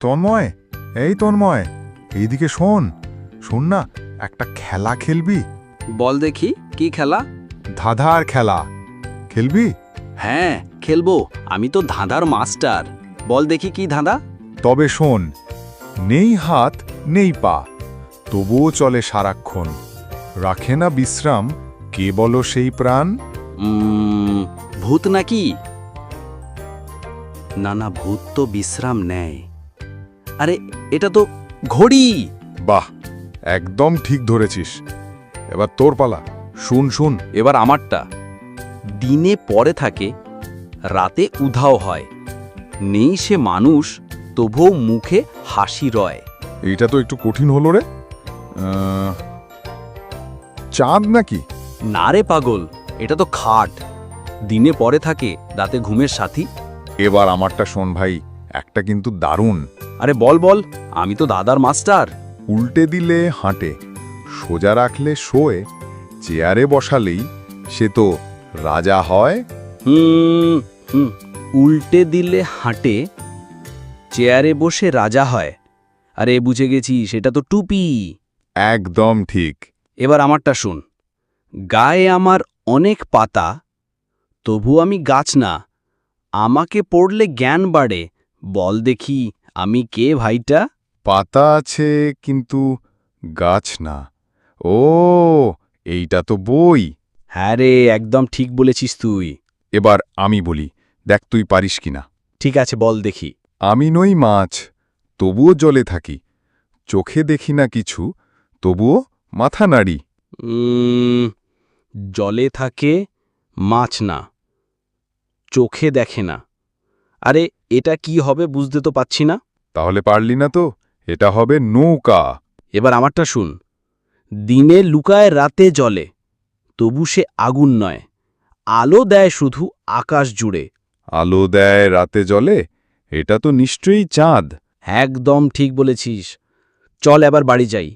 তন্ময় এই তন্ময় এইদিকে শোন। শোন না একটা খেলা খেলবি। বল দেখি কি খেলা? ধাঁধার খেলা। খেলবি? হ্যাঁ খেলব। আমি তো ধাঁধার মাস্টার। বল দেখি কি ধাঁধা? তবে শোন নেই হাত নেই পা। তবুও চলে সারাক্ষণ। রাখে না বিশ্রাম কে বলো সেই প্রাণ? ভূত নাকি? না না ভূত তো বিশ্রাম নেয়। আরে এটা তো ঘড়ি। বাহ একদম ঠিক ধরেছিস। এবার তোর পালা। শুন শুন। এবার আমারটা। দিনে পরে থাকে রাতে উধাও হয়। নেই সে মানুষ তবুও মুখে হাসি রয়। এটা তো একটু কঠিন হলো রে। চাঁদ নাকি? না রে পাগল এটা তো খাট। দিনে পরে থাকে রাতে ঘুমের সাথী। এবার আমারটা শোন ভাই একটা কিন্তু দারুণ। আরে বল বল আমি তো দাদার মাস্টার। উল্টে দিলে হাঁটে সোজা রাখলে শোয়ে চেয়ারে বসালেই সে তো রাজা হয়। হুম হুম উল্টে দিলে হাঁটে চেয়ারে বসে রাজা হয়। আরে বুঝে গেছি সেটা তো টুপি। একদম ঠিক। এবার আমারটা শুন। গায়ে আমার অনেক পাতা তবু আমি গাছ না। আমাকে পড়লে জ্ঞান বাড়ে বল দেখি আমি কে ভাইটা? পাতা আছে কিন্তু গাছ না। ও এইটা তো বই। হ্যাঁ রে একদম ঠিক বলেছিস তুই। এবার আমি বলি দেখ তুই পারিস কিনা ঠিক আছে বল দেখি। আমি নই মাছ তবুও জলে থাকি। চোখে দেখি না কিছু তবুও মাথা নাড়ি। উম, জলে থাকে মাছ না। চোখে দেখে না। আরে এটা কি হবে বুঝতে তো পাচ্ছি না। তাহলে পারলি না তো এটা হবে নৌকা। এবার আমারটা শুন। দিনে লুকায় রাতে জলে তবু সে আগুন নয়। আলো দেয় শুধু আকাশ জুড়ে। আলো দেয় রাতে জলে এটা তো নিশ্চয়ই চাঁদ। একদম ঠিক বলেছিস। চল এবার বাড়ি যাই।